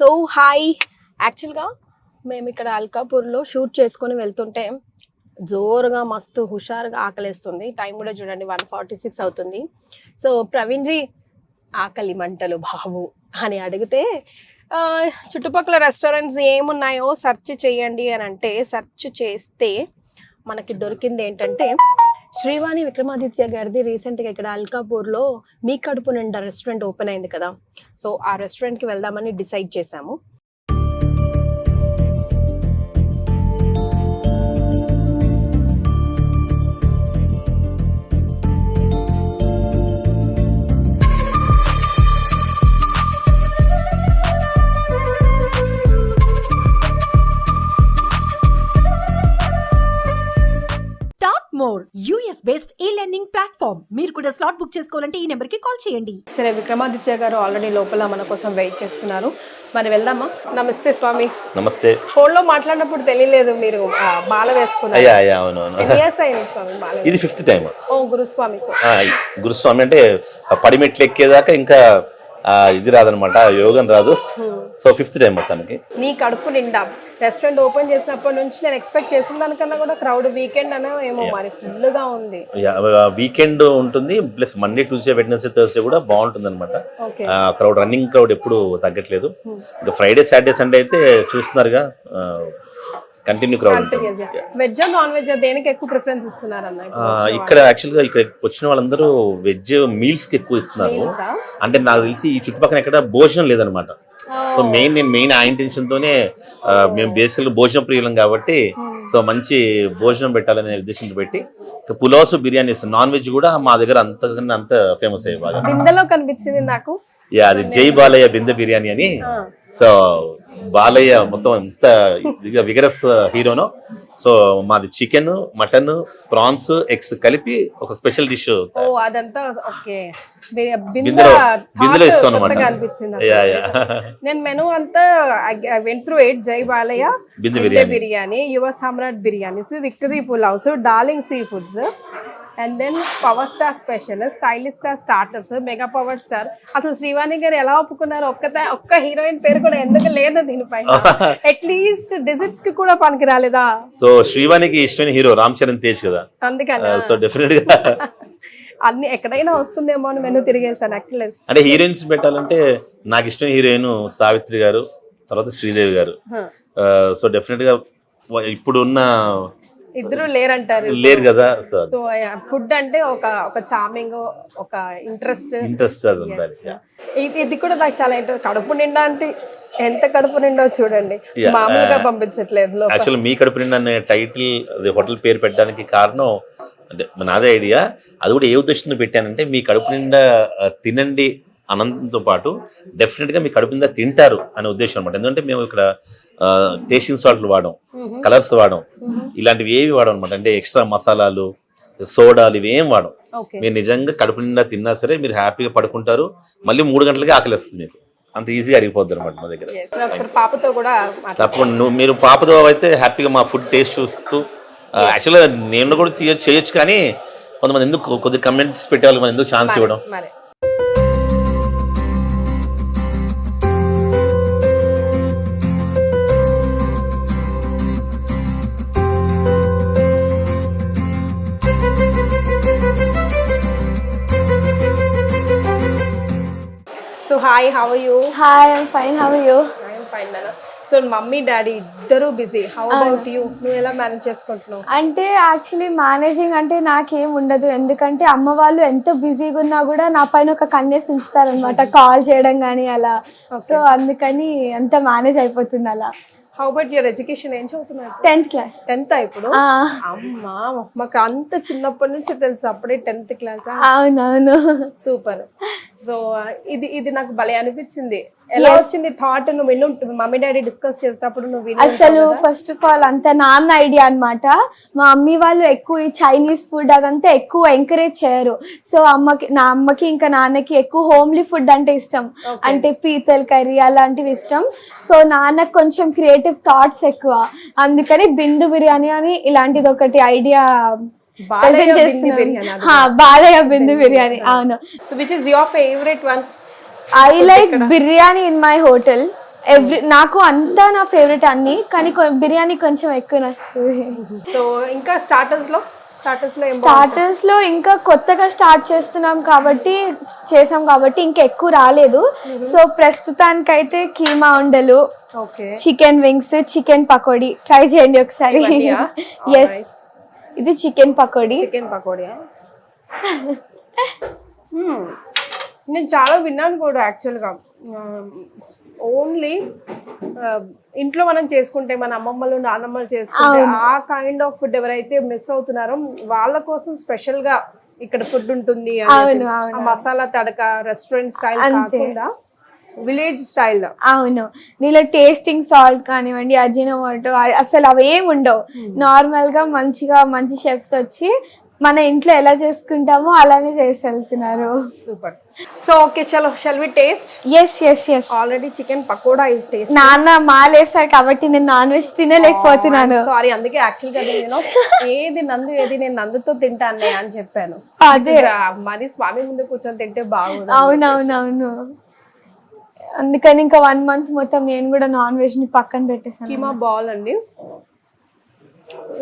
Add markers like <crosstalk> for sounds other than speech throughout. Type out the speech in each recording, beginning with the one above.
So hi. యాక్చువల్గా మేము ఇక్కడ అల్కాపూర్లో షూట్ చేసుకొని వెళ్తుంటే జోరుగా మస్తు హుషారుగా ఆకలేస్తుంది. టైం కూడా చూడండి వన్ ఫార్టీ సిక్స్ అవుతుంది. సో ప్రవీణ్ జీ ఆకలి మంటలు బాబు అని అడిగితే చుట్టుపక్కల రెస్టారెంట్స్ ఏమున్నాయో సెర్చ్ చేయండి అని అంటే సెర్చ్ చేస్తే మనకి దొరికింది ఏంటంటే శ్రీవాణి విక్రమాదిత్య గారిది రీసెంట్గా ఇక్కడ అల్కాపూర్లో మీ కడుపు నిండా రెస్టారెంట్ ఓపెన్ అయింది కదా. సో ఆ రెస్టారెంట్కి వెళ్దామని డిసైడ్ చేశాము. US based e learning platform మీరు కూడా స్లాట్ బుక్ చేసుకోవాలంటే ఈ నెంబర్కి కాల్ చేయండి. సరే విక్రమాదిత్య గారు ఆల్రెడీ లోపల మన కోసం వెయిట్ చేస్తున్నారు. మరి వెళ్దామా? నమస్తే స్వామి. నమస్తే. ఫోన్లో మాట్లాడినప్పుడు తెలియలేదు మీరు మాల వేసుకున్నారు. ఇది ఫిఫ్త్ టైం ఓ గురుస్వామి గురుస్వామి అంటే పడిమెట్లు ఎక్కేదాకా ఇంకా ఇది రాదనమాట యోగం రాదు. సో ఫిఫ్త్ టైం మొత్తానికి నీ కడుపు నిండా. రెస్టారెంట్ ఓపెన్ చేసినప్పటి నుంచి నేను ఎక్స్పెక్ట్ చేసిన దానికన్నా కూడా క్రౌడ్ వీకెండ్ అనే ఏమో మరి ఫుల్గా ఉంది వీకెండ్ ఉంటుంది plus Monday Tuesday Wednesday Thursday కూడా బాగుంటుంది అనమాట క్రౌడ్ రన్నింగ్ క్రౌడ్ ఎప్పుడు తగ్గట్లేదు. ఇంకా ఫ్రైడే సాటర్డే సండే అయితే చూస్తున్నారుగా continue crowd veg non veg దేనికి ఎక్కువ ప్రిఫరెన్స్ ఇస్తున్నారు ఇక్కడ యాక్చువల్గా ఇక్కడ వచ్చిన వాళ్ళందరూ వెజ్ మీల్స్కి ఎక్కువ ఇస్తున్నారు? అంటే నాకు తెలిసి ఈ చుట్టుపక్కల ఎక్కడ భోజనం లేదనమాట సో మెయిన్ నేను మెయిన్ ఆ ఇంటెన్షన్తోనే మేము బేసికల్ భోజన ప్రియులం కాబట్టి సో మంచి భోజనం పెట్టాలనే ఉద్దేశంతో పెట్టి ఇక పులావ్స్ బిర్యానీస్ నాన్ వెజ్ కూడా మా దగ్గర అంతకన్నా అంత ఫేమస్ అయ్యి బాగా. బిందెలో కనిపించింది నాకు. యా అది జై బాలయ్య బిందె బిర్యానీ అని. సో బాలయ్య మొత్తం ఎంత విగరస్ హీరోనో. సో మాది చికెన్ మటన్ ప్రాన్స్ ఎగ్స్ కలిపి ఒక స్పెషల్ డిష్. బిందెలో బిందెలో thought ఇస్తాం కొత్తగా అనమాట అనిపించింది అసలు. Yeah yeah. నేను మెను అంతా వెంట్ త్రూ ఎయిట్ జై బాలయ్య బిందె. బిర్యానీ. యువ సామ్రాట్ biryanis victory pulaos darling sea foods and then power star special stylish star starters mega power star అసలు శ్రీవాణి గారు ఎలా ఒప్పుకున్నారు? ఒక్క ఒక్క హీరోయిన్ పేరు కూడా ఎందుకు లేదు దీనిపైన? <laughs> అట్లీస్ట్ డిజిట్స్కి కూడా పనికి రాలేదా? సో శ్రీవాణికి ఇష్టమైన హీరో రామ్ చరణ్ తేజ్ కదా. అందుకని? సో డెఫినెట్గా <laughs> అన్ని ఎక్కడైనా వస్తుందేమో అని మెను తిరిగేసాను ఎక్కలేదు అంటే హీరోయిన్స్ పెట్టాలంటే నాకు ఇష్టమైన హీరోయిన్ సావిత్రి గారు తర్వాత శ్రీదేవి గారు. సో డెఫినెట్గా వ- ఇప్పుడున్న ఇద్దరు లేరంటారు. లేరు కదా సో ఫుడ్ అంటే ఒక ఒక చామింగ్ ఒక ఇంట్రెస్ట్ ఇంట్రెస్ట్ అది ఉండాలి ఇది ఇది కూడా నాకు చాలా ఇంట్రెస్ట్ కడుపు నిండా అంటే ఎంత కడుపు నిండో చూడండి. మామూలుగా పంపించట్లేదు. యాక్చువల్ మీ కడుపు నిండా అనే టైటిల్ అది హోటల్ పేరు పెట్టడానికి కారణం అంటే నాదే ఐడియా అది కూడా ఏ ఉద్దేశంతో పెట్టానంటే మీ కడుపు నిండా తినండి అనంతంతో పాటు డెఫినెట్గా మీ కడుపు నిండా తింటారు అనే ఉద్దేశం అనమాట ఎందుకంటే మేము ఇక్కడ టేస్టింగ్ సాల్ట్లు వాడడం కలర్స్ వాడడం ఇలాంటివి ఏవి వాడడం అనమాట అంటే ఎక్స్ట్రా మసాలాలు సోడాలు ఇవి ఓకే. మీరు నిజంగా కడుపు నిండా తిన్నా సరే మీరు హ్యాపీగా పడుకుంటారు మళ్ళీ మూడు గంటలకి ఆకలిస్తుంది మీకు. అంత ఈజీగా అరిగిపోద్ది అనమాట మా దగ్గర. పాపతో కూడా తప్పకుండా. నువ్వు మీరు పాపతో అయితే హ్యాపీగా మా ఫుడ్ టేస్ట్ చూస్తూ యాక్చువల్గా నేను కూడా తీయొచ్చు చేయొచ్చు కానీ కొంతమంది ఎందుకు కొద్ది కమెంట్స్ పెట్టే వాళ్ళకి మనం ఎందుకు ఛాన్స్ ఇవ్వడం? So hi how you I'm fine. How are you? I'm fine so mummy daddy ఇద్దరు బిజీ హౌ అబౌట్ యూ నువ్వు ఎలా మేనేజ్ చేసుకుంటున్నావు? అంటే యాక్చువల్లీ మేనేజింగ్ అంటే నాకేం ఉండదు. ఎందుకంటే అమ్మ వాళ్ళు ఎంత బిజీగా ఉన్నా కూడా నా పైన ఒక కన్నేసి ఉంచుతారనమాట కాల్ చేయడం కానీ అలా. సో అందుకని అంత మేనేజ్ అయిపోతుంది అలా. హౌ అబౌట్ యువర్ ఎడ్యుకేషన్ ఏం చదువుతున్నావు టెన్త్ క్లాస్ టెన్త్ ఇప్పుడు? అమ్మా మాకు అంత చిన్నప్పటి నుంచి తెలుసు. అప్పుడే టెన్త్ క్లాస్ అవునవును. సూపర్ సో ఇది ఇది నాకు భలే అనిపించింది. ఎలా వచ్చింది థాట్ నువ్వు విను మమ్మీ డాడీ డిస్కస్ చేసేటప్పుడు నువ్వు అసలు ఫస్ట్ ఆఫ్ ఆల్ అంత నాన్న ఐడియా అన్నమాట. మా మమ్మీ వాళ్ళు ఎక్కువ ఈ చైనీస్ ఫుడ్ అదంతా ఎక్కువ ఎంకరేజ్ చేయరు. సో అమ్మకి నా అమ్మకి ఇంకా నాన్నకి ఎక్కువ హోమ్లీ ఫుడ్ అంటే ఇష్టం. అంటే పీతల్ కర్రీ అలాంటివి ఇష్టం. సో నాన్నకు కొంచెం క్రియేటివ్ థాట్స్ ఎక్కువ. అందుకని బిందు బిర్యానీ అని ఇలాంటిది ఒకటి ఐడియా బాలయ్య బిందు బిర్యానీ అది. బాలయ్య బిందు బిర్యానీ. అవును. So which is your favourite one I like biryani in my hotel every నాకు అంతా నా ఫేవరెట్ అన్ని కానీ బిర్యానీ కొంచెం ఎక్కువ నచ్చుతుంది. సో ఇంకా స్టార్టర్స్లో? స్టార్టర్స్లో ఇంకా కొత్తగా స్టార్ట్ చేస్తున్నాం కాబట్టి చేసాం కాబట్టి ఇంకా ఎక్కువ రాలేదు. సో ప్రస్తుతానికైతే కీమా ఉండలు chicken wings chicken pakodi. Try చేయండి ఒకసారి? ఎస్. <laughs> ఇది చికెన్ పకోడీ. చికెన్ పకోడియా. నేను చాలా విన్నాను కూడా యాక్చువల్గా. ఓన్లీ ఇంట్లో మనం చేసుకుంటే మన అమ్మమ్మలు నాన్నమ్మలు చేసుకుంటే ఆ కైండ్ ఆఫ్ ఫుడ్ ఎవరైతే మిస్ అవుతున్నారో వాళ్ళ కోసం స్పెషల్గా ఇక్కడ ఫుడ్ ఉంటుంది మసాలా తడక రెస్టారెంట్ స్టైల్. కాకుండా విలేజ్ స్టైల్ అవును. దీనిలో టేస్టింగ్ సాల్ట్ కానివ్వండి అజినోమోటో అసలు అవేం ఉండవు. నార్మల్గా మంచిగా మంచి షెఫ్స్ వచ్చి మన ఇంట్లో ఎలా చేసుకుంటామో అలానే చేసి వెళ్తున్నారు సూపర్. సో ఓకే చలో shall we taste? Yes yes yes already chicken pakoda is taste. నాన్న మాలేసారు కాబట్టి నేను నాన్ వెజ్ తినలేకపోతున్నాను. సారీ అందుకే యాక్చువల్గా నేను ఏది నందు ఏది నేను నందుతో తింటాను అని చెప్పాను. అదే. మరి స్వామి ముందు కూర్చొని తింటే బాగుంది అవునవునవును. అందుకని ఇంకా వన్ మంత్ మొత్తం నేను కూడా నాన్ వెజ్ని పక్కన పెట్టేసాను కీమా బాల్ అండి.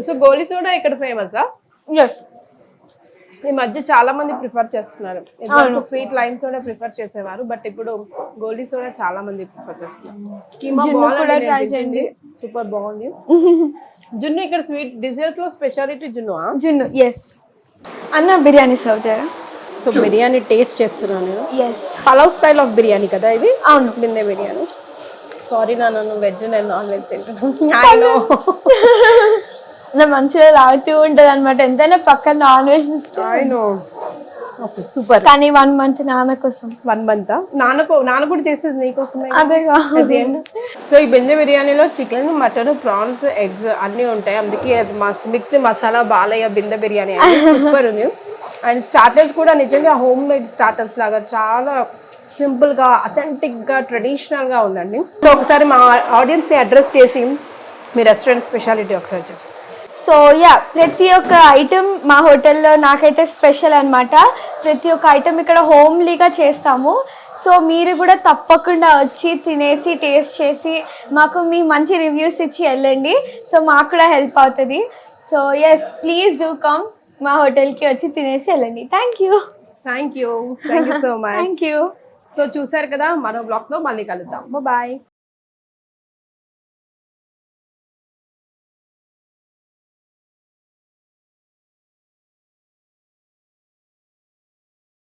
సో గోలీ సోడా ఇక్కడ ఫేమసా ఎస్ ఈ మధ్య చాలా మంది ప్రిఫర్ చేస్తున్నారు. స్వీట్ లైమ్ సోడా ప్రిఫర్ చేసేవారు బట్ ఇప్పుడు గోలీ సోడా చాలా మంది ప్రిఫర్ చేస్తున్నారు. కీమా బాల్ కూడా try చేయండి. సూపర్ బాగుంది జున్ను ఇక్కడ స్వీట్ డిజర్ట్లో స్పెషాలిటీ జున్ను జున్ను ఎస్ అన్న బిర్యానీ సర్వ్ చేయరా? సో బిర్యానీ టేస్ట్ చేస్తున్నాను. పలావ్ స్టైల్ ఆఫ్ బిర్యానీ కదా ఇది? అవును. బిందె బిర్యానీ. సారీ <laughs> నా నన్ను వెజ్ నేను నాన్ వెజ్ తింటున్నాను. నా మంచిగా లాగుతూ ఉంటది అనమాట ఎంతైనా పక్కన నాన్ వెజ్ ఓకే సూపర్ కానీ వన్ మంత్ నాన్న కోసం. వన్ మంత్ నాన్నకు నాన్న కూడా చేసేది నీకోసమే అదేగా సో ఈ బెంజ బిర్యానీలో చికెన్ మటన్ ప్రాన్స్ ఎగ్స్ అన్నీ ఉంటాయి. అందుకే అది మిక్స్డ్ మసాలా బాలయ్య బిందె బిర్యానీ. సూపర్ ఉంది. అండ్ స్టార్టర్స్ కూడా నిజంగా హోమ్ మేడ్ స్టార్టర్స్ లాగా చాలా సింపుల్గా అథెంటిక్గా ట్రెడిషనల్గా ఉందండి. సో ఒకసారి మా ఆడియన్స్ని అడ్రస్ చేసి మీ రెస్టారెంట్ స్పెషాలిటీ ఒకసారి చెప్పి. సో యా ప్రతి ఒక్క ఐటమ్ మా హోటల్లో నాకైతే స్పెషల్ అనమాట ప్రతి ఒక్క ఐటమ్ ఇక్కడ హోమ్లీగా చేస్తాము. సో మీరు కూడా తప్పకుండా వచ్చి తినేసి టేస్ట్ చేసి మాకు మీ మంచి రివ్యూస్ ఇచ్చి వెళ్ళండి. సో మాకు కూడా హెల్ప్ అవుతుంది. So yes please do come మా హోటల్కి వచ్చి తినేసి వెళ్ళండి. Thank you thank you thank you so much thank you so చూసారు కదా మరో బ్లాగ్లో మళ్ళీ కలుద్దాం. బాయ్